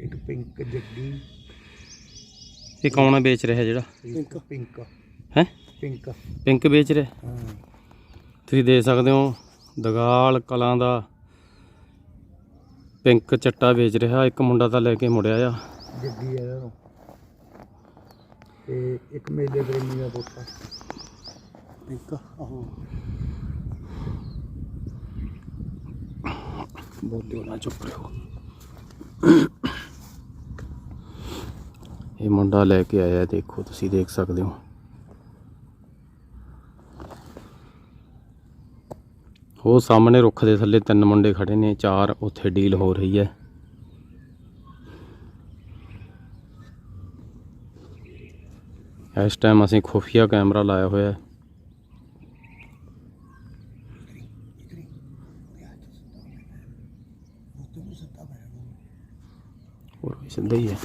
ਇੱਕ ਪਿੰਕ ਜੱਗੀ। ਇਹ ਕੌਣ ਵੇਚ ਰਿਹਾ ਜਿਹੜਾ। Pink pink. ਹੈ? ਪਿੰਕ। ਪਿੰਕ ਵੇਚ ਰਿਹਾ? ਹਾਂ। ਤੁਸੀਂ ਦੇਖ ਸਕਦੇ ਹੋ ਦਗਾਲ ਕਲਾਂ ਦਾ ਪਿੰਕ ਚੱਟਾ ਵੇਚ ਰਿਹਾ। ਇੱਕ ਮੁੰਡਾ ਤਾਂ ਲੈ ਕੇ ਮੁੜਿਆ ਆ। ਜੱਗੀ ਹੈ ਇਹਦਾ ਤੇ ਇੱਕ ਮੇਲੇ ਪ੍ਰੇਮੀ ਦਾ ਪੋਤਾ ਪਿੰਕ ਆਹੋ। ਬੋਲਿਓ ਨਾ ਚੁੱਪ ਰਹੋ। ਇਹ ਮੁੰਡਾ ਲੈ ਕੇ ਆਇਆ, ਦੇਖੋ ਤੁਸੀਂ ਦੇਖ ਸਕਦੇ ਹੋ। ਉਹ ਸਾਹਮਣੇ ਰੁੱਖ ਦੇ ਥੱਲੇ ਤਿੰਨ ਮੁੰਡੇ ਖੜੇ ਨੇ, ਚਾਰ ਉੱਥੇ ਡੀਲ ਹੋ ਰਹੀ ਹੈ। ਇਸ ਟਾਈਮ ਅਸੀਂ ਖੁਫੀਆ ਕੈਮਰਾ ਲਾਇਆ ਹੋਇਆ ਹੈ। ਹੋਰ ਵੀ ਸਿੱਧਾ ਹੀ।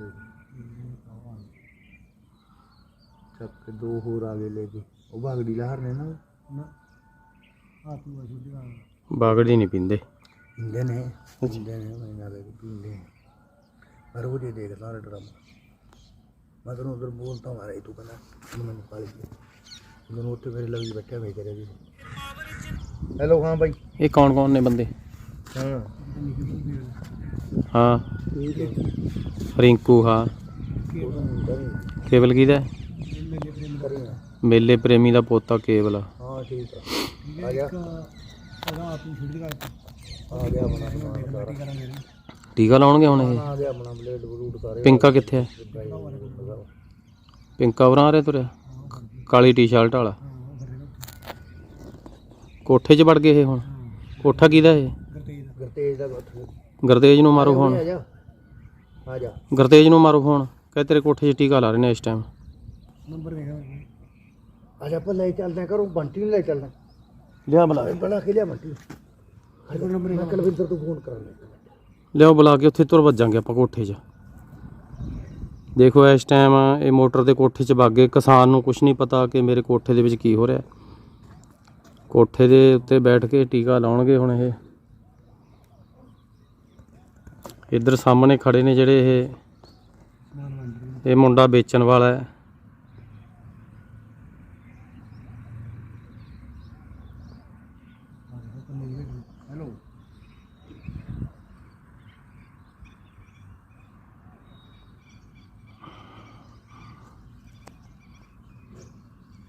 ਹੈ ਚੱਕ ਦੋ ਹੋਰ ਆ ਗਏ ਲੈ ਕੇ। ਉਹ ਬਾਗੜੀ ਲਹਰ ਨੇ ਨਾ ਨਾ ਆ ਤੂੰ ਆ ਛੁੱਟੀ ਆ ਬਾਗੜੀ ਨਹੀਂ ਪੀਂਦੇ। ਪੀਂਦੇ ਨੇ। ਪੀਂਦੇ ਨੇ ਮੈਂ ਨਾਲ ਪੀਂਦੇ ਨੇ। ਪਰ ਉਹ ਜੇ ਦੇਖ ਸਾਰੇ ਡਰਾਮਾ ਮੈਂ ਤੈਨੂੰ ਉਧਰ ਬੋਲਤਾ ਮਾਰਾ ਤੂੰ ਕਹਿੰਦਾ ਮੈਨੂੰ ਕਾਲੀ ਮੈਨੂੰ ਉੱਥੇ ਮੇਰੇ ਲੱਗੀ ਬੈਠਾ ਵੇ ਕਰੇ ਵੀ ਹੈਲੋ ਹਾਂ ਬਾਈ। ਇਹ ਕੌਣ ਕੌਣ ਨੇ ਬੰਦੇ? ਹਾਂ। ਹਾਂ। ਰਿੰਕੂ ਹਾਂ। ਕੇਵਲ ਕਿਹਦਾ? ਹੈ? ਮੇਲੇ ਪ੍ਰੇਮੀ ਦਾ ਪੋਤਾ ਕੇਵਲ। ਆ। ਹਾਂ ਠੀਕ ਆ। ਆ ਗਿਆ। ਆ ਗਿਆ ਆਪਣਾ ਸਮਾਨ ਸਾਰਾ। ਟੀਕਾ ਲਾਉਣਗੇ ਹੁਣ ਇਹ? ਆ ਗਿਆ ਆਪਣਾ ਬਲੇਡ ਬਲੂਡ ਸਾਰੇ। ਪਿੰਕਾ ਕਿੱਥੇ ਹੈ ਪਿੰਕਾ ਵਰਾਂ ਰੇ ਤੁਰਿਆ? ਕਾਲੀ ਟੀ-ਸ਼ਰਟ ਵਾਲਾ। ਕੋਠੇ 'ਚ ਵੜ ਗਏ ਇਹ ਹੁਣ? ਕੋਠਾ ਕਿਹਦਾ ਇਹ? ਗਰਤੇਜ ਦਾ। ਉੱਥੇ ਗਰਤੇਜ ਨੂੰ ਮਾਰੋ ਆ ਫੋਨ। ਜਾ ਆ ਜਾ ਗਰਤੇਜ ਨੂੰ ਮਾਰੋ ਫੋਨ। ਕਹੇ ਤੇਰੇ ਕੋਠੇ 'ਚ ਟੀਕਾ ਲਾ ਰਹੇ ਨੇ ਇਸ ਟਾਈਮ ਨੰਬਰ ਵੇਖ ਆ ਜਾ ਆਪਾਂ ਲੈ ਚੱਲਦੇ ਕਰੋ ਬੰਟੀ ਨੂੰ ਲੈ ਚੱਲਦੇ ਲਿਆ ਬੁਲਾ ਬੜਾ ਖਿਲਿਆ ਬੰਟੀ ਹਲੋ ਨੰਬਰ ਮੈਂ ਕਲਵਿੰਦਰ ਤੋਂ ਫੋਨ ਕਰਾਂ ਲਿਆਓ ਬੁਲਾ ਕੇ ਉੱਥੇ ਤੁਰ ਵੱਜਾਂਗੇ ਆਪਾਂ ਕੋਠੇ 'ਚ। ਦੇਖੋ ਇਸ ਟਾਈਮ ਇਹ ਮੋਟਰ ਦੇ ਕੋਠੇ 'ਚ ਵਾਗੇ ਕਿਸਾਨ ਨੂੰ ਕੁਝ ਨਹੀਂ ਪਤਾ ਕਿ ਮੇਰੇ ਕੋਠੇ ਦੇ ਵਿੱਚ ਕੀ ਹੋ ਰਿਹਾ। ਕੋਠੇ ਦੇ ਉੱਤੇ ਬੈਠ ਕੇ ਟੀਕਾ ਲਾਉਣਗੇ ਹੁਣ ਇਹ। ਇੱਧਰ ਸਾਹਮਣੇ ਖੜੇ ਨੇ ਜਿਹੜੇ ਇਹ। ਇਹ ਮੁੰਡਾ ਵੇਚਣ ਵਾਲਾ ਹੈ।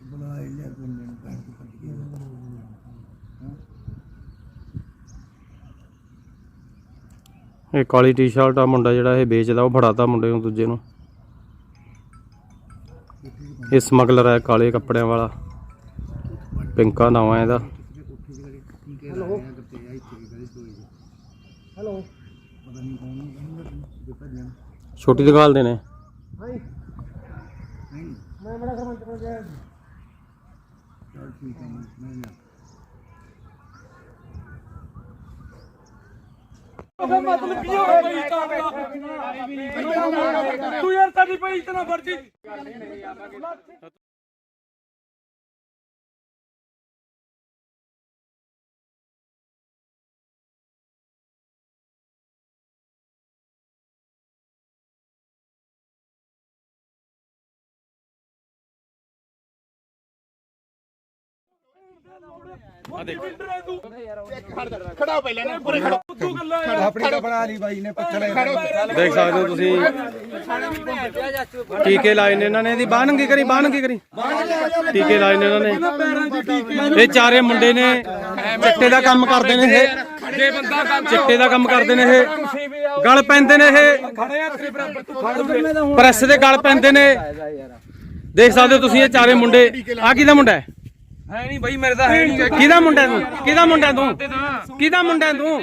ਬੁਲਾ ਲਿਆ ਬੰਦੇ ਕੱਢ ਕੇ। ਇਹ ਕਾਲੀ ਟੀ-ਸ਼ਰਟ ਆ ਮੁੰਡਾ ਜਿਹੜਾ ਇਹ ਵੇਚਦਾ ਉਹ ਫੜਾਤਾ ਮੁੰਡੇ ਨੂੰ ਦੂਜੇ ਨੂੰ। ਇਹ ਸਮਗਲਰ ਹੈ ਕਾਲੇ ਕੱਪੜਿਆਂ ਵਾਲਾ। ਪਿੰਕਾ ਨਾਮ ਹੈ ਇਹਦਾ। ਹੈਲੋ। ਹੈਲੋ। ਛੋਟੀ ਦੁਕਾਨ ਦੇ ਨੇ। ਮੈਂ ਬੜਾ ਸਰਪੰਚ ਕੋਲ ਗਿਆ। ਚਲ ਠੀਕ ਹੈ ਮੈਂ ਨਾ ਤੂੰ ਯਾਰ ਸਾਡੀ ਪਈ ਇਤਨਾ ਫਰਜੀ ਖੜਾ ਪਹਿਲਾਂ ਨਾ ਪੂਰੇ ਖੜਾ। ਤੂੰ ਗੱਲਾਂ ਯਾਰ। ਆਪਣੀ ਤਾਂ ਬਣਾ ਲਈ ਬਾਈ ਨੇ ਪੱਥਰ ਦੇਖ ਸਕਦੇ ਹੋ ਤੁਸੀਂ। ਟੀਕੇ ਲਾਏ ਨੇ ਇਹਨਾਂ ਨੇ। ਇਹਦੀ ਬਾਹ ਨੰਗੀ ਕਰੀ ਬਾਹ ਨੰਗੀ ਕਰੀ। ਟੀਕੇ ਲਾਏ ਨੇ ਇਹਨਾਂ ਨੇ। ਇਹ ਚਾਰੇ ਮੁੰਡੇ ਨੇ। ਚਿੱਟੇ ਦਾ ਕੰਮ ਕਰਦੇ ਨੇ ਇਹ। ਜੇ ਬੰਦਾ ਕੰਮ ਚਿੱਟੇ ਦਾ ਕੰਮ ਕਰਦੇ ਨੇ ਇਹ। ਗਲ ਪੈਂਦੇ ਨੇ ਇਹ। ਪ੍ਰੈਸ ਦੇ ਗਲ ਪੈਂਦੇ ਨੇ। ਦੇਖ ਸਕਦੇ ਹੋ ਤੁਸੀਂ ਇਹ ਚਾਰੇ ਮੁੰਡੇ। ਆ ਕਿਹਦਾ ਮੁੰਡਾ ਹੈ? ਹੈ ਨਹੀਂ ਬਈ ਮੇਰੇ ਤਾਂ ਹੈ ਨਹੀਂ ਕਿਹਦਾ ਮੁੰਡਾ ਤੂੰ? ਕਿਹਦਾ ਮੁੰਡਾ ਤੂੰ? ਕਿਹਦਾ ਮੁੰਡਾ ਤੂੰ?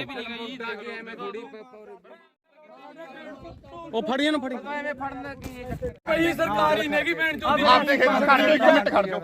ਉਹ ਫੜੀ ਇਹਨੂੰ ਫੜੀ ਭਾਈ ਸਰਕਾਰੀ ਨੇਗੀ ਭੈਣ ਚੋਦੀ ਆਪਦੇ ਖੇਤ ਖੜ ਜਾ ਇੱਕ ਮਿੰਟ ਖੜ ਜਾ।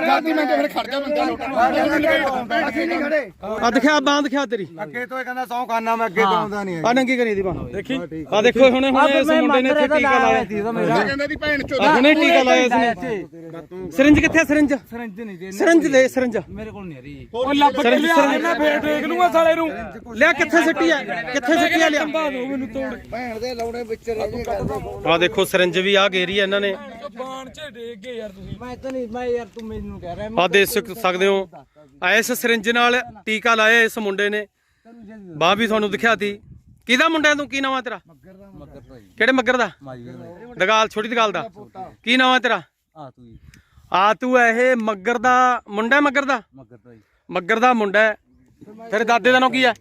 ਜਾਤੀ ਮੈਂ ਫਿਰ ਖੜ ਜਾ ਬੰਦਾ ਲੋਟਾ ਅਸੀਂ ਨਹੀਂ ਖੜੇ ਆ ਦਿਖਾ ਬਾਂਹ ਦਿਖਾ ਤੇਰੀ। ਅੱਗੇ ਤੋਂ ਇਹ ਕਹਿੰਦਾ ਸੌ ਕਾਨਾ ਮੈਂ ਅੱਗੇ ਤੋਂ ਆਉਂਦਾ ਨਹੀਂ ਆ ਨੰਗੀ ਕਰੀ ਦੀ ਬਾਂਹ। ਦੇਖੀ। ਆ ਦੇਖੋ ਹੁਣੇ ਹੁਣੇ ਇਸ ਮੁੰਡੇ ਨੇ ਇੱਥੇ ਟੀਕਾ ਲਾਇਆ ਕਹਿੰਦਾ ਦੀ ਭੈਣ ਚੋਦ ਹੁਣੇ ਟੀਕਾ ਲਾਇਆ ਇਸਨੇ ਸਿਰਿੰਜ ਕਿੱਥੇ ਆ ਸਿਰਿੰਜ? ਸਰੰਜ ਨਹੀਂ ਦੇ ਸਿਰਿੰਜ ਦੇ ਸਿਰਿੰਜ। ਮੇਰੇ ਕੋਲ ਨਹੀਂ ਰਹੀ। ਉਹ ਲੱਭ ਕੇ ਲਿਆ ਮੈਂ ਫੇਰ ਦੇਖ ਲੂੰਗਾ ਸਾਲੇ ਨੂੰ। ਲਿਆ ਕਿੱਥੇ ਸਿੱਟੀ ਆ? ਕਿੱਥੇ ਸਿੱਟੀ ਆ ਲਿਆ? ਤੋੜ ਭੈਣ ਦੇ ਲਾਉਣੇ ਵਿੱਚ ਰਹਿ ਜੇ ਕਰਦੇ। ਆ ਦੇਖੋ ਸਿਰਿੰਜ ਵੀ ਆ ਆ ਇਹਨਾਂ ਨੇ। ਬਾਣ ਚ ਡੇਗ ਗਏ ਯਾਰ ਤੁਸੀਂ। ਮੈਂ ਤਾਂ ਨਹੀਂ ਮੈਂ ਯਾਰ ਤੂੰ ਮੈਨੂੰ ਕਹਿ ਰਿਹਾ ਆ ਦੇਖ ਸਕ- ਸਕਦੇ ਹੋ। ਆ ਇਸ ਸਿਰਿੰਜ ਨਾਲ ਟੀਕਾ ਲਾਇਆ ਇਸ ਮੁੰਡੇ ਨੇ। ਬਾਹ ਵੀ ਤੁਹਾਨੂੰ ਦਿਖਾਤੀ। ਕਿਹਦਾ ਮੁੰਡਾ ਹੈ ਤੂੰ? ਕੀ ਨਾਮ ਹੈ ਤੇਰਾ? ਕਿਹੜੇ ਮੱਗਰ ਦਾ? ਦਗਾਲ ਛੋਟੀ ਦਗਾਲ ਦਾ। ਕੀ ਨਾਮ ਹੈ ਤੇਰਾ? ਆ ਤੂੰ ਆ ਤੂੰ ਇਹ ਮੱਗਰ ਦਾ ਮੁੰਡਾ ਹੈ ਮੱਗਰ ਦਾ? ਮਗਰ ਤੋਂ ਹੀ ਮੱਗਰ ਦਾ ਮੁੰਡਾ ਹੈ। ਤੇਰੇ ਦਾਦੇ ਦਾ ਨਾਮ ਕੀ ਹੈ?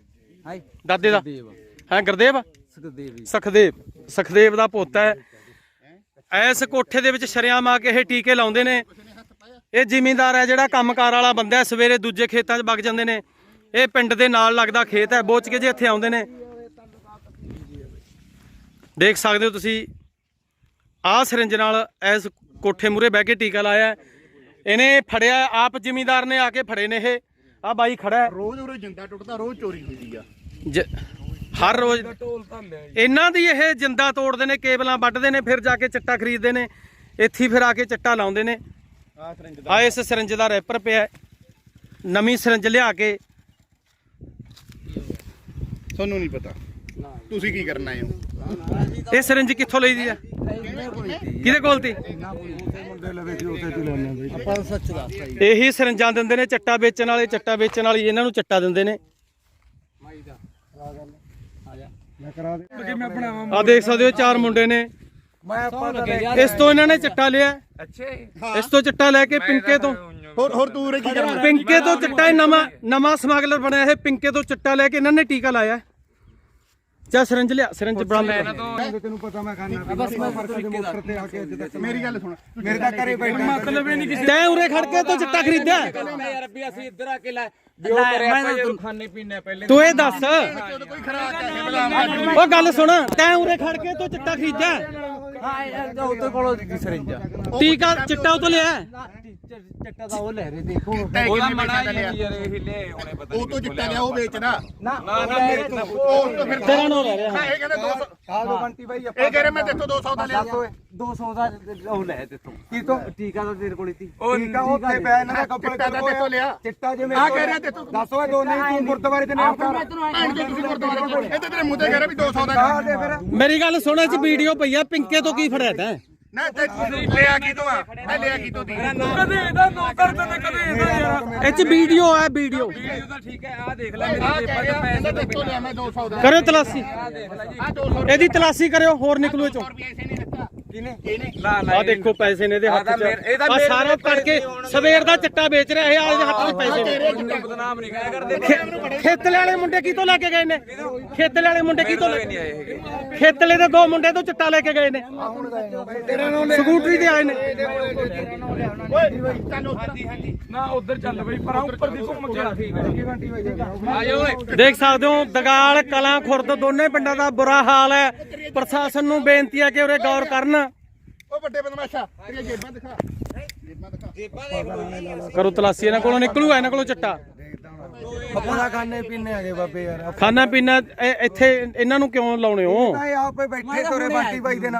ਹਾਈ ਦਾਦੇ ਦਾ? ਦੇਵ ਹੈ ਗੁਰਦੇਵ? ਸੁਖਦੇਵ। ਸਖਦੇਵ ਸਖਦੇਵ ਦਾ ਪੋਤਾ ਹੈ। ਐਸ ਕੋਠੇ ਦੇ ਵਿੱਚ ਸ਼ਰਿਆਮ ਆ ਕੇ ਇਹ ਟੀਕੇ ਲਾਉਂਦੇ ਨੇ। ਇਹ ਜ਼ਿਮੀਂਦਾਰ ਹੈ ਜਿਹੜਾ ਕੰਮਕਾਰ ਵਾਲਾ ਬੰਦਾ ਹੈ ਸਵੇਰੇ ਦੂਜੇ ਖੇਤਾਂ 'ਚ ਵਗ ਜਾਂਦੇ ਨੇ। ਇਹ ਪਿੰਡ ਦੇ ਨਾਲ ਲੱਗਦਾ ਖੇਤ ਹੈ ਬੋਚ ਕੇ ਜੇ ਇੱਥੇ ਆਉਂਦੇ ਨੇ। ਦੇਖ ਸਕਦੇ ਹੋ ਤੁਸੀਂ ਆਹ ਸਿਰਿੰਜ ਨਾਲ ਇਸ ਕੋਠੇ ਮੂਰੇ ਬਹਿ ਕੇ ਟੀਕਾ ਲਾਇਆ। ਇਹਨੇ ਫੜਿਆ ਆਪ ਜ਼ਿਮੀਂਦਾਰ ਨੇ ਆ ਕੇ ਫੜੇ ਨੇ ਇਹ। ਆ ਬਾਈ ਖੜਾ ਹੈ। ਰੋਜ਼ ਉਰੇ ਜਿੰਦਾ ਟੁੱਟਦਾ ਰੋਜ਼ ਚੋਰੀ ਹੁੰਦੀ ਆ। ਜ- ਹਰ ਰੋਜ਼ ਢੋਲ ਇਹਨਾਂ ਦੀ ਇਹ ਜਿੰਦਾ ਤੋੜਦੇ ਨੇ ਕੇਬਲਾਂ ਵੱਢਦੇ ਨੇ ਫਿਰ ਜਾ ਕੇ ਚੱਟਾ ਖਰੀਦਦੇ ਨੇ ਇੱਥੇ ਫਿਰ ਆ ਕੇ ਚੱਟਾ ਲਾਉਂਦੇ ਨੇ। ਆ ਇਸ ਸਿਰੰਜ ਦਾ ਰੈਪਰ ਪਿਆ। ਨਵੀਂ ਸਿਰੰਜ ਲਿਆ ਕੇ। ਤੁਹਾਨੂੰ ਨਹੀਂ ਪਤਾ। ਤੁਸੀਂ ਕੀ ਕਰਨ ਆਏ ਹੋ? ਇਹ ਸਿਰੰਜ ਕਿੱਥੋਂ ਲਈ ਦੀ ਹੈ? ਕਿਹਦੇ ਕੋਲ ਤੀ? ਇਹੀ ਸਿਰੰਜਾਂ ਦਿੰਦੇ ਨੇ ਚੱਟਾ ਵੇਚਣ ਵਾਲੇ ਚੱਟਾ ਵੇਚਣ ਵਾਲੀ ਇਹਨਾਂ ਨੂੰ ਚੱਟਾ ਦਿੰਦੇ ਨੇ। ਮੈਂ ਕਰਾ ਦੇ। ਆ ਦੇਖ ਸਕਦੇ ਹੋ ਚਾਰ ਮੁੰਡੇ ਨੇ। ਇਸ ਤੋਂ ਇਹਨਾਂ ਨੇ ਚੱਟਾ ਲਿਆ। ਅੱਛੇ ਇਸ ਤੋਂ ਚੱਟਾ ਲੈ ਕੇ ਪਿੰਕੇ ਤੋਂ। ਹੋਰ ਹੋਰ ਤੂੰ ਉਰੇ ਕੀ ਕਰਨਾ? ਪਿੰਕੇ ਤੋਂ ਚੱਟਾ ਨਵਾਂ ਨਵਾਂ ਸਮਗਲਰ ਬਣਿਆ ਇਹ। ਪਿੰਕੇ ਤੋਂ ਚੱਟਾ ਲੈ ਕੇ ਇਹਨਾਂ ਨੇ ਟੀਕਾ ਲਾਇਆ। ਚਾ ਸਿਰੰਜ ਲਿਆ ਸਿਰੰਜ ਬੜਾ ਲੈ ਤੈਨੂੰ ਪਤਾ ਮੈਂ ਖਾਣਾ ਬਸ ਮੈਂ ਫ਼ਰਕ ਦੇ ਮੋਟਰ ਤੇ ਆ ਕੇ ਅੱਜ ਤੱਕ ਮੇਰੀ ਗੱਲ ਸੁਣ ਮੇਰੇ ਤਾਂ ਘਰੇ ਬੈਠਾ ਮਤਲਬ ਇਹ ਨਹੀਂ ਕਿਸੇ ਤੈਂ ਉਰੇ ਖੜ ਕੇ ਤੋਂ ਚੱਟਾ ਖਰੀਦਿਆ? ਮੈਂ ਯਾਰ ਵੀ ਅਸੀਂ ਇੱਧਰ ਆ ਕੇ ਲੈ ਤੂੰ ਇਹ ਦੱਸ। ਉਹ ਗੱਲ ਸੁਣ ਤੈਂ ਉਰੇ ਖੜ ਕੇ ਤੋਂ ਚੱਟਾ ਖਰੀਦਿਆ? ਹਾਂ ਉਧਰ ਕੋਲੋਂ ਦੀ ਸਰੰਜਾ ਟੀਕਾ ਚਿੱਟਾ ਉਹ ਤੋਂ ਲਿਆ। ਚੱਟਾ ਦਾ ਉਹ ਲੈ ਰਹੇ ਦੇਖੋ। ਉਹਦਾ ਮੜਾ ਯਾਰ ਇਹ ਲੈ ਹੁਣੇ ਪਤਾ ਉਹ ਤੋਂ ਜਿੱਟਾ ਲਿਆ ਉਹ ਵੇਚਣਾ। ਨਾ ਨਾ ਮੇਰੇ ਤੋਂ ਉਹ ਤੋਂ ਫਿਰ ਤੇਰਾ ਨੋ ਰਹਿ ਰਿਹਾ ਹਾਂ। ਇਹ ਕਹਿੰਦਾ 200 ਆ ਦੋ ਬੰਟੀ ਬਾਈ ਇਹ ਕਹਿ ਰਿਹਾ ਮੈਂ ਤੇਥੋਂ 200 ਦਾ ਲਿਆ। 200 ਦਾ ਉਹ ਲੈ ਤੇਥੋਂ। ਕੀ ਤੋਂ? ਟੀਕਾ ਤਾਂ ਤੇਰੇ ਕੋਲ ਹੀ ਸੀ। ਠੀਕ ਆ ਉੱਥੇ ਪਿਆ ਇਹਨਾਂ ਦਾ ਕੱਪੜਾ ਚਿੱਟਾ ਤਾਂ ਤੇਥੋਂ ਲਿਆ। ਚਿੱਟਾ ਜਿਵੇਂ ਆ ਕਹਿ ਰਿਹਾ ਤੇਥੋਂ ਦੱਸ ਓਏ ਦੋ ਨਹੀਂ ਤੂੰ ਗੁਰਦੁਆਰੇ ਤੇ ਨਹੀਂ ਕਰ। ਭੈਣ ਚੋਦ ਤੁਸੀਂ ਗੁਰਦੁਆਰੇ ਕੋਲ ਇਹ ਤੇ ਤੇਰੇ ਮੂੰਹ ਤੇ ਕਹਿ ਰਿਹਾ ਵੀ 200 ਦਾ ਆ ਮੇਰੀ ਗੱਲ ਸੁਣ ਚ ਵੀਡੀਓ ਪਈ ਆ ਪਿੰਕੇ ਤੋਂ ਕੀ ਫੜਿਆ ਤੈਂ? ਨਾ ਤੇ ਲਿਆ ਕੀ ਤੋਂ ਆ? ਮੈਂ ਲਿਆ ਕੀ ਤੋਂ ਦੀ? ਕਦੇ ਇਹਦਾ ਨੌਕਰ ਤੇ ਨਾ ਕਦੇ ਇਹਦਾ ਯਾਰ। ਇਹ ਚ ਵੀਡੀਓ ਆ ਵੀਡੀਓ। ਵੀਡੀਓ ਤਾਂ ਠੀਕ ਹੈ ਆ ਦੇਖ ਲੈ ਆ ਕਹਿ ਰਿਹਾ ਪੈਸੇ ਤੇਥੋਂ ਲਿਆ ਮੈਂ 200 ਦਾ। ਕਰਿਓ ਤਲਾਸੀ ਆ 200 ਇਹਦੀ ਤਲਾਸੀ ਕਰਿਓ ਹੋਰ ਨਿਕਲੂ ਇਹ ਚੋਂ। ਰੁਪਏ ਇਸੇ ਨੇ ਦਿੱਤਾ। ਕਿਨੇ ਇਹਨੇ ਨਾ ਆ ਦੇਖੋ ਪੈਸੇ ਨੇ ਇਹਦੇ ਹੱਥ 'ਚ। ਆ ਸਾਰਾ ਕਰਕੇ ਸਵੇਰ ਦਾ ਚਿੱਟਾ ਵੇਚ ਰਿਹਾ ਇਹ ਆ ਇਹਦੇ ਹੱਥ 'ਚ ਪੈਸੇ। ਨੇ ਬਦਨਾਮ ਨਹੀਂ ਕਹਿਆ ਕਰਦੇ। ਖੇ- ਖੇਤਲੇ ਵਾਲੇ ਮੁੰਡੇ ਕੀ ਤੋਂ ਲੈ ਕੇ ਗਏ ਨੇ? ਖੇਤਲੇ ਵਾਲੇ ਮੁੰਡੇ ਕੀ ਤੋਂ ਲੈ ਖੇਤਲੇ ਦੇ ਦੋ ਮੁੰਡੇ ਤੋਂ ਚਿੱਟਾ ਲੈ ਕੇ ਗਏ ਨੇ। ਸਕੂਟਰੀ ਤੇ ਆਏ ਨੇ। ਨਾ। ਉਧਰ ਚੱਲ ਬਈ ਪਰ ਉੱਪਰ ਦੀ ਘੁੰਮ ਕੇ ਆ। ਦੇਖ ਸਕਦੇ ਹੋ ਦਗਾਲ ਕਲਾਂ ਖੁਰਦ ਦੋਨੇ ਪਿੰਡਾਂ ਦਾ ਬੁਰਾ ਹਾਲ ਹੈ। ਪ੍ਰਸ਼ਾਸਨ ਨੂੰ ਬੇਨਤੀ ਹੈ ਕਿ ਉਰੇ ਗੌਰ ਕਰਨ। ਉਹ ਵੱਡੇ ਬਦਮਾਸ਼ਾ ਤੇਰੀਆਂ ਜੇਬਾਂ ਦਿਖਾ। ਜੇਬਾਂ ਦਿਖਾ। ਕਰੋ ਤਲਾਸੀ ਇਹਨਾਂ ਕੋਲੋਂ ਨਿਕਲੂ ਇਹਨਾਂ ਕੋਲੋਂ ਚਿੱਟਾ। ਆਪਣਾ ਖਾਣੇ ਪੀਣੇ ਆਗੇ ਬਾਬੇ ਯਾਰ। ਖਾਣਾ ਪੀਣਾ ਇਹ- ਇੱਥੇ ਇਹਨਾਂ ਨੂੰ ਕਿਉਂ ਲਾਉਣੇ ਹੋ? ਆਪੇ ਬੈਠੇ ਤੋਰੇ ਬੰਟੀ ਬਾਈ ਦੇ